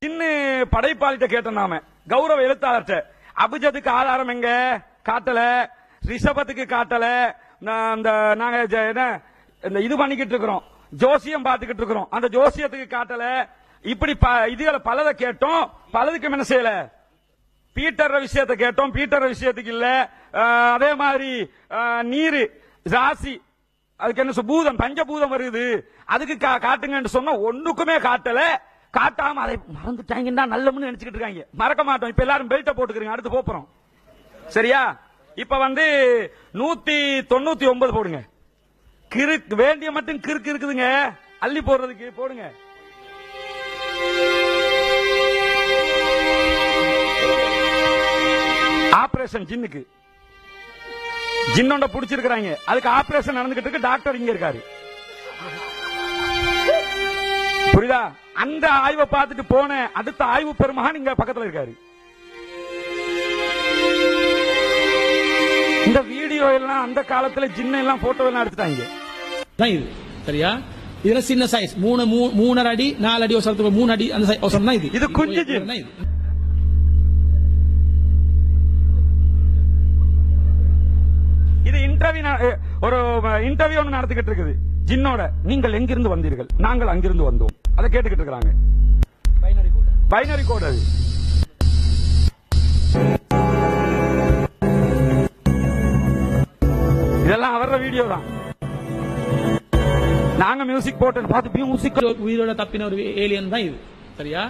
சின்ன படைப்பாளிட்ட கேட்டோம் நாம. கௌரவ எழுத்தாளர்கிட்ட அபிஜத்துக்கு ஆதாரம் எங்க? காட்டல. ரிஷபத்துக்கு காட்டல. நான் அந்த நாங்க ஜ- என்ன இந்த இது பண்ணிக்கிட்டு இருக்கிறோம். ஜோசியம் பார்த்துக்கிட்டு இருக்கிறோம். அந்த ஜோசியத்துக்கு காட்டல. இப்படி ப- இதுகளை பலதை கேட்டோம். பலதுக்கு என்ன செய்யல? பீட்டர் விஷயத்தை கேட்டோம். பீட்டர் விஷயத்துக்கு இல்ல. அதே மாதிரி நீர் ராசி. அதுக்கு என்ன சொல் பூதம் பஞ்சபூதம் வருது. அதுக்கு கா- காட்டுங்கன்னு சொன்னா ஒண்ணுக்குமே காட்டல. காட்டாம அதை மறந்துட்டாங்கன்னா நல்லமுன்னு நினைச்சுக்கிட்டு இருக்காங்க. மறக்க மாட்டோம். இப்ப எல்லாரும் பெல்ட்ட போட்டுக்கிறீங்க. அடுத்து போறோம். சரியா? இப்ப வந்து நூத்தி தொண்ணூத்தி ஒன்பது போடுங்க. கிறுக்கு வேண்டிய மட்டும் கிறுக்கு இருக்குதுங்க. அள்ளி போடுறதுக்கு போடுங்க. ஆபரேஷன் ஜின்னுக்கு. ஜின்னோட புடிச்சிருக்கிறாங்க. அதுக்கு ஆபரேஷன் நடந்துகிட்டு இருக்கு. டாக்டர் இங்க இருக்காரு. அந்த ஆய்வை பார்த்துட்டு போன அடுத்த ஆய்வு பெருமகான் இங்க பக்கத்துல இருக்காரு. இந்த வீடியோ எல்லாம் அந்த காலத்துல ஜின்ன எல்லாம் போட்டோ எல்லாம் எடுத்துட்டாங்க. தான் இது. சரியா? இதுல சின்ன சைஸ் மூணு மூணரை அடி நாலு அடி ஒசரத்துக்கு மூணு அடி அந்த ஒசரம் தான் இது. இது குஞ்சு ஜீன். இது. இது இன்டர்வியூ ஒரு இன்டர்வியூ ஒன்று நடத்திக்கிட்டு இருக்குது. ஜின்னோட நீங்கள் எங்கிருந்து வந்தீர்கள்? நாங்கள் அங்கிருந்து வந்தோம். அதை கேட்டுக்கிட்டு இருக்காங்க பைனரி கோட் அது. இதெல்லாம் அவரோட வீடியோ தான். நாங்க மியூசிக் போட்டு பார்த்து மியூசிக் உயிரோட தப்பின ஒரு ஏலியன் தான் இது. சரியா?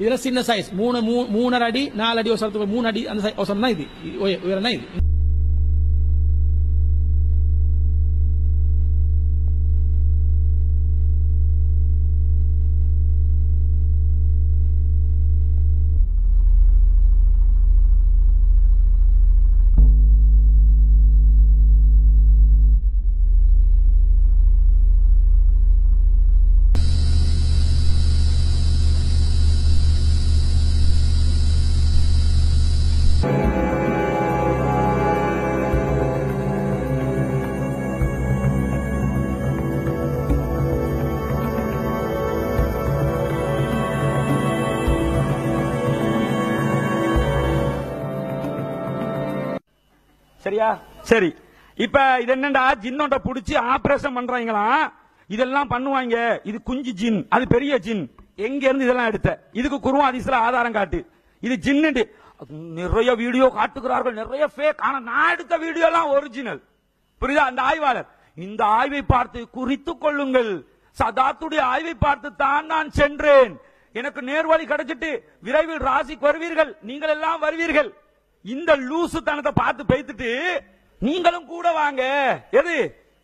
இதுல சின்ன சைஸ் மூணு மூணரை அடி நாலு அடி ஒசரத்துக்கு மூணு அடி அந்த ஒசரம் தான் இது. இது உய- உயரம் தான் இது. சரியா? சரி. இப்ப இது என்னண்டா? ஜின்னோட புடிச்சு ஆபரேஷன் பண்றாங்களாம் இதெல்லாம் பண்ணுவாங்க. இது குஞ்சு ஜின். அது பெரிய ஜின். எங்க இருந்து இதெல்லாம் எடுத்த? இதுக்கு குருவா அதிசல ஆதாரம் காட்டு. இது ஜின்னு நிறைய வீடியோ காட்டுகிறார்கள். நிறைய ஃபேக் ஆனா நான் எடுத்த வீடியோ எல்லாம் ஒரிஜினல் புரியுதா? அந்த ஆய்வாளர். இந்த ஆய்வை பார்த்து குறித்து கொள்ளுங்கள். சதாத்துடைய ஆய்வை பார்த்து தான் நான் சென்றேன். எனக்கு நேர்வழி கிடைச்சிட்டு விரைவில் ராசிக்கு வருவீர்கள். நீங்கள் எல்லாம் வருவீர்கள். இந்த லூசு தனத்தை பார்த்து பெய்த்துட்டு நீங்களும் கூட வாங்க. எது?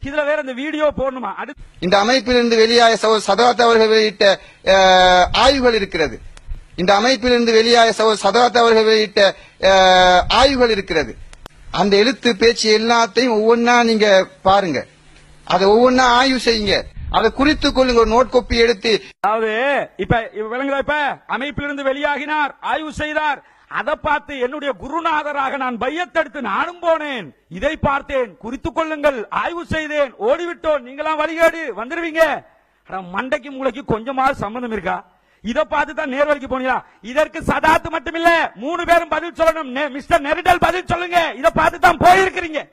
இதுல வேற இந்த வீடியோ போடணுமா? இந்த அமைப்பிலிருந்து வெளியாய சதாத் அவர்கள் வெளியிட்ட ஆய்வுகள் இருக்கிறது. இந்த அமைப்பிலிருந்து வெளியாய சதாத் அவர்கள் வெளியிட்ட ஆய்வுகள் இருக்கிறது. அந்த எழுத்து பேச்சு எல்லாத்தையும் ஒவ்வொன்னா நீங்க பாருங்க. அதை ஒவ்வொன்னா ஆய்வு செய்யுங்க. அதை குறித்துக் கொள்ளுங்க. ஒரு நோட் கோப்பி எடுத்து அதாவது இப்ப இப்ப விளங்குதா இப்ப? அமைப்பிலிருந்து வெளியாகினார் ஆய்வு செய்தார். அதை பார்த்து என்னுடைய குருநாதராக நான் பையத்தெடுத்து நானும் போனேன். இதை பார்த்தேன். குறித்துக் கொள்ளுங்கள். ஆய்வு செய்தேன். ஓடிவிட்டோம். நீங்களாம் வழிகாடு. வந்துருவீங்க. மண்டைக்கு மூளைக்கு கொஞ்சமாவது சம்பந்தம் இருக்கா? இதை பார்த்து தான் நேர்வழிக்கு போனீங்களா? இதற்கு சதாத்து மட்டும் இல்ல மூணு பேரும் பதில் சொல்லணும். நெ- மிஸ்டர் நெருடல் பதில் சொல்லுங்க. இதை பார்த்து தான் போயிருக்கிறீங்க.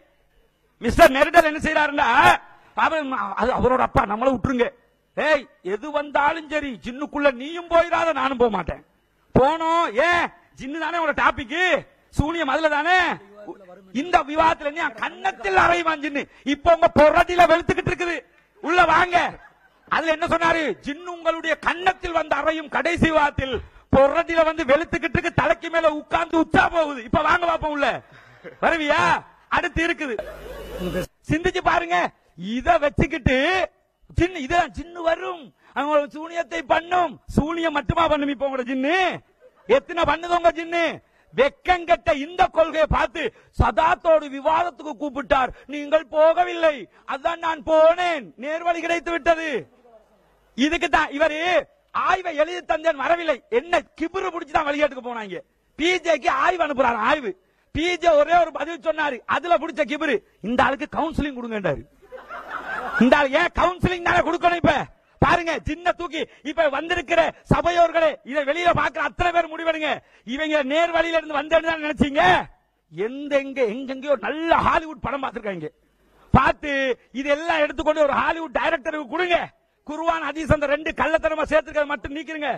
மிஸ்டர் நெருடல் என்ன செய்யறாருன்னா அது அவரோட அப்பா. நம்மள விட்டுருங்க. ஏய் எது வந்தாலும் சரி. ஜின்னுக்குள்ள நீயும் போயிடாத நானும் போக மாட்டேன் போனோம். ஏன்? ஜின்னு தானே உங்களோட டாபிக் சூனியம் அதுல தானே? இந்த விவாதத்துல நீ கன்னத்தில் அறையுவான் ஜின்னு. இப்ப உங்க பொறதில வெளுத்துக்கிட்டு இருக்குது. உள்ள வாங்க. அதுல என்ன சொன்னாரு? ஜின்னு உங்களுடைய கன்னத்தில் வந்து அறையும் கடைசி விவாதத்தில் பொறதில வந்து வெளுத்துக்கிட்டு இருக்கு தலைக்கு மேல உட்கார்ந்து உச்சா போகுது. இப்ப வாங்க பாப்போம் உள்ள. வருவியா? அடுத்து இருக்குது. சிந்திச்சு பாருங்க. இத வச்சுக்கிட்டு சின்ன இதான் சின்ன வரும். அவங்க சூனியத்தை பண்ணும். சூனியம் மட்டுமா பண்ணும் இப்ப உங்களோட ஜின்னு? எத்தனை பண்ணுதோங்க ஜின்னு? வெக்கங்கட்ட இந்த கொள்கையை பார்த்து சதாத்தோடு விவாதத்துக்கு கூப்பிட்டார். நீங்கள் போகவில்லை. அதான் நான் போனேன். நேர்வழி கிடைத்து விட்டது. இதுக்கு தான் இவரு ஆய்வை எழுதி தந்தேன் வரவில்லை. என்ன கிபுரு பிடிச்சு தான் வழிகாட்டுக்கு போனாங்க. பிஜேக்கு ஆய்வு அனுப்புறாரு ஆய்வு. பிஜே ஒரே ஒரு பதில் சொன்னாரு. அதுல பிடிச்ச கிபுரு இந்த ஆளுக்கு கவுன்சிலிங் கொடுங்கன்றாரு. இந்த ஆள் ஏன் கவுன்சிலிங் தானே கொடுக்கணும் இப்ப? பாருங்க சின்ன தூக்கி இப்ப வந்திருக்கிற சபையோர்களே இதை வெளியில பாக்குற அத்தனை பேர் முடிவெடுங்க. இவங்க நேர் வழியில இருந்து வந்தேன்னு நினைச்சீங்க? எந்த எங்க எங்கெங்கயோ நல்ல ஹாலிவுட் படம் பார்த்திருக்காங்க பார்த்து இதெல்லாம் எடுத்துக்கொண்டு ஒரு ஹாலிவுட் டைரக்டருக்கு கொடுங்க. குருவான் ஹதீஸ் அந்த ரெண்டு கள்ளத்தனமா சேர்த்துக்கிறத மட்டும் நீக்கிருங்க.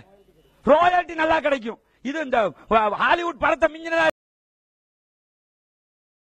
ராயல்டி நல்லா கிடைக்கும். இது இந்த ஹாலிவுட் படத்தை மிஞ்சினதா